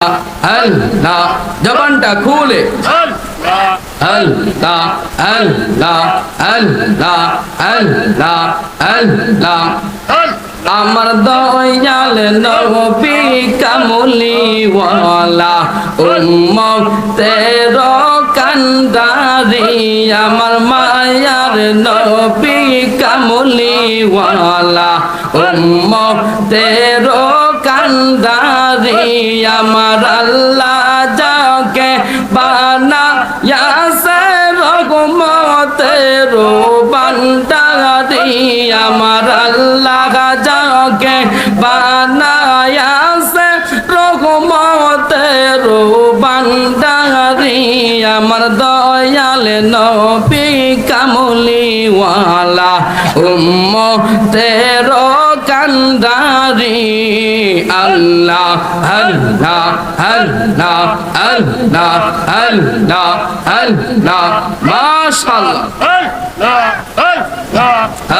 আল্লাহ জবানটা খুলে। আল্লাহ আল্লাহ আল্লাহ আল্লাহ আল্লাহ আমার দয়াল নবী কামলি ওয়ালা উম্মত তের কান্দারি আমার মায়ার নবী কামলি ওয়ালা উম্মত তের কান্দারি আমার আল্লাহ যাকে বানা ইয়াসে রঘুমতের বান্দারি আমার আল্লাহ যাকে বানায়াসে রঘুমতের বান্দারি আমার দয়াল নবী কামলিওয়ালা, উম্মতের কান্দারি আল্লাহ আল্লাহ আল্লাহ আল্লাহ আল্লাহ আল্লাহ, মাশাআল্লাহ।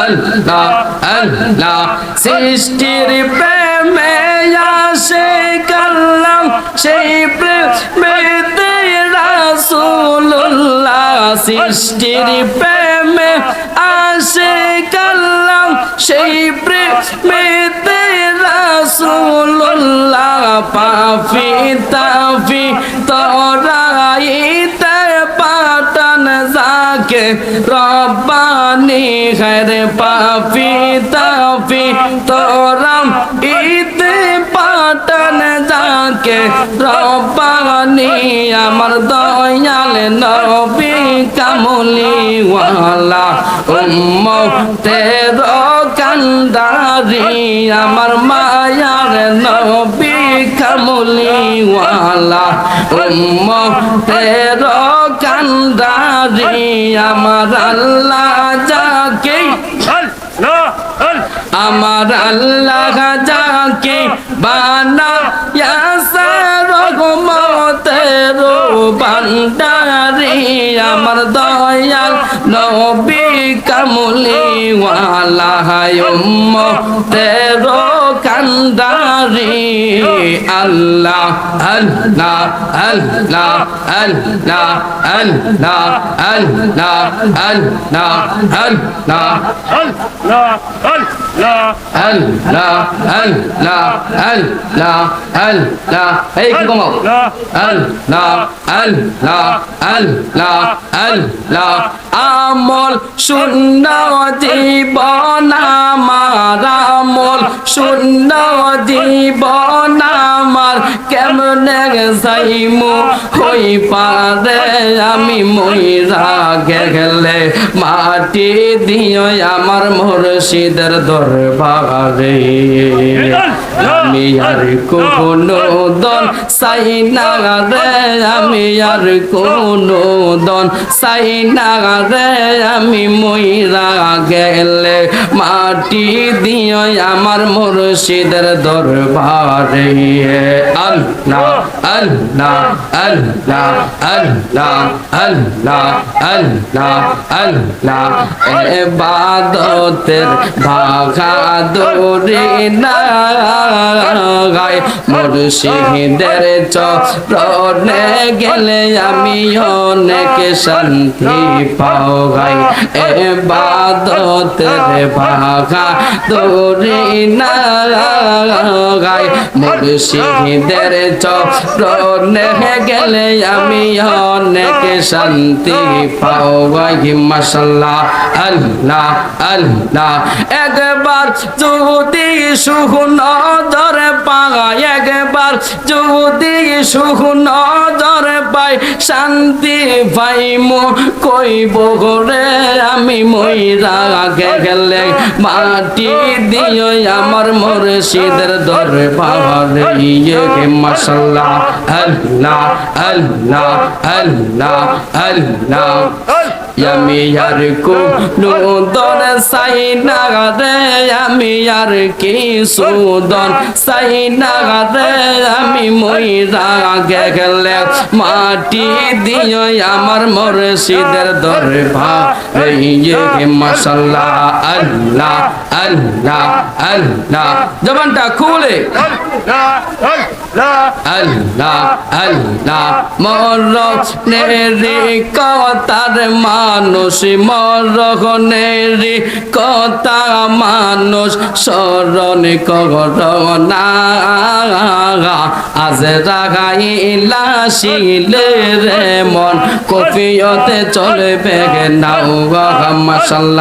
আল্লাহ আল্লাহ, সৃষ্টির প্রেমে আসে কাল্লাম, সেই প্রেমেতে রাসূলুল্লাহ সৃষ্টির প্রেমে আসে কাল্লাম, সেই প্রেমেতে পাফি, তাফি পাটন যাকে রব্বানি খৈর পাফি, তাফি তোরাম ইতে পাটন যাকে রব্বানি। আমার দয়াল নবী কামলি ওয়ালা উম্মতের কান্দারি আমার মায়ার নবী কামলি ওয়ালা উম্মতের কান্দারি, আমার আল্লাহ যাকে আমার আল্লাহ যাকে বানা রঘুমতের বান্দারি আমার দয়াল নবী কামলি ওয়ালা উম্মতের কান্দারি আল্লাহ আল্লাহ আল্লাহ আল্লাহ আল্লাহ আল্লাহ আল্লাহ আল্লাহ আল্লাহ আল্লাহ আল্লাহ আল্লাহ এই কি কমাও আল্লাহ আল্লাহ আল্লাহ আল্লাহ আমল শূন্য জীবন আমার আমল শূন্য জীবন আমার, কেমনে হই পারে আমি মইরা গেলে, মাটি দিও আমার মুর্শিদের দরবারে। আমি আর কোনো দন সাই না রে, আমি আর কোনো দন না রে, আমি গেলে মাটি দিও আমার মুর্শিদের দরবারে। না মুর্শিদের চরণে গেলে আমি অনেক শান্তি পাও গাই এবাদতের ভাগা দরি না মুর্শিদের চরণে গেলে আমি অনেক শান্তি পাও গাই মাশাল্লাহ, আল্লাহ আল্লাহ। একবার যদি সুখ নজরে পায় একবার যদি সুখ নজরে পাই, শান্তি পাইমু, কইব করে আমি মইরা আগে গেলে মাটি দিও আমার মুর্শিদের দরবারে ইয়ে মাশাল্লাহ, আল্লাহ আল্লাহ আল্লাহ আল্লাহ। আমি আর কো নুদন সাই না রে, আমি আর কি সুদন সাই না রে। আমি মইরা গেলে মাটি দিও আমার মুর্শিদের দরবার রে মাশাল্লাহ আল্লাহ আল্লাহ আল্লাহ। জবানটা খুলে। আল্লাহ আল্লাহ। মরণেরি মানুষ মানুষ, স্মরণ করনা আজ রাগাইলা শিলে রে মন, কফিয়তে চলবে। নাও মাসাল্লাহ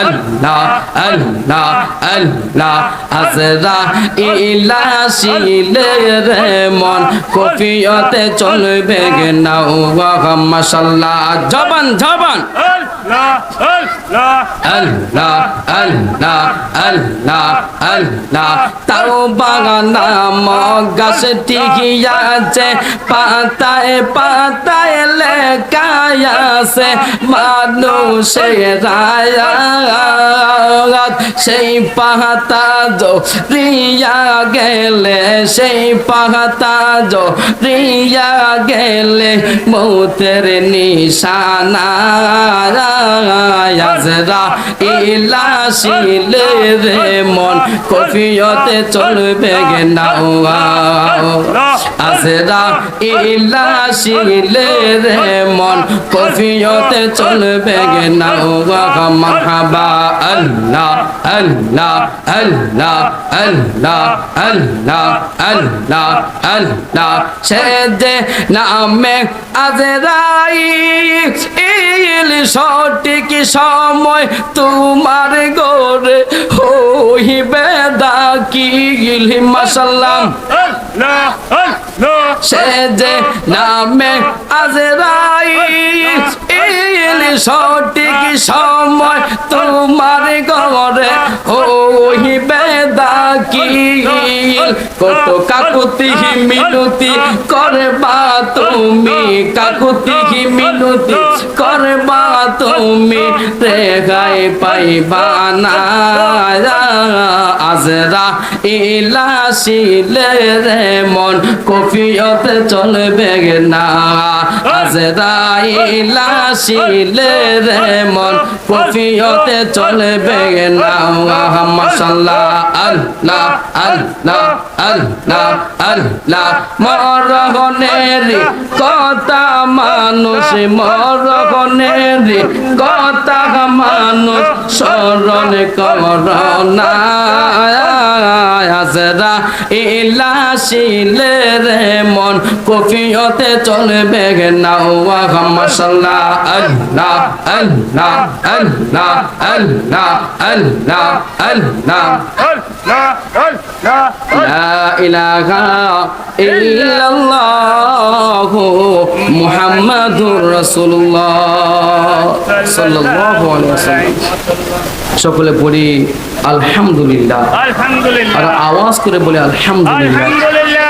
আল্লাহ আল্লাহ আল্লাহ আজ রাইলা শিলে রে মন। কফিয়তে চলবে নাও মাসাল্লাহ জবান জবান। আল্লাহ আল্লাহ। আল্লাহ আল্লাহ তাও বাগানাম গাছ টিকিয়াছে পাতায় পাতায় লেখায় আছে। মানুষের সেই পাতা যো রিয়া গেলে, সেই পাতা যো রিয়া গেলে মৌতের নিশানা আজরা ইলাশিলে রে মন, কফিয়তে চলবে গে নাও আজরা ইলাশিলে রে মন, কফিয়তে চলবে গে নাও মারহাবা আল্লাহ আল্লাহ আল্লাহ আল্লাহ আল্লাহ আল্লাহ আল্লাহ। সে নামে আজরাই ইল সঠিক সময় তোমার গোরে কি দাকিল মাসাল্লাম সে যে নামে আজরাই সঠিক সময় তোমার কত কাকুতি মিনতি করবা তুমি, কাকুতি মিনতি করবা তুমি রেগাই পাইবা না। আজরা রে মন কফিয়তে চলবে না। আজরা ইলাশিলে রে মন কফিয়তে চলবে না। মাসাল্লাহ আল্লাহ আল্লাহ আল্লাহ আল্লাহ মরগনের কথা মানুষ মরগনের কথা মানুষ স্মরণ করনা। আজরা ইলাশিলে রে মন, কফিয়তে চলবে না। মাশাল্লাহ আল্লাহ আল্লাহ আল্লাহ আল্লাহ আল্লাহ আল্লাহ। لا إله إلا الله محمد رسول الله صلى الله عليه وسلم সকলে পড়ি আলহামদুলিল্লাহ আর আলহামদুলিল্লাহ আওয়াজ করে বলি আলহামদুলিল্লাহ আলহামদুলিল্লাহ